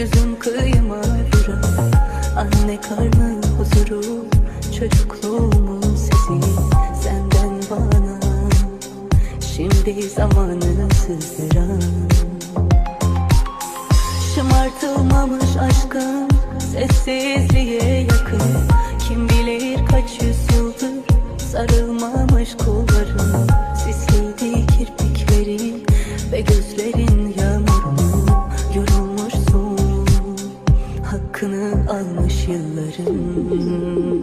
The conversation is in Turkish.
Yüzüm kıyıma Anne karnın huzuru Çocukluğumun sesi. Senden bana Şimdi zamanı sızdıran. Şımartılmamış aşkım Sessizliğe yakın. Kim bilir kaç yüzyıldır Sarılmamış kollarım Sisliydi kirpikleri ve gözleri kalmış yılların.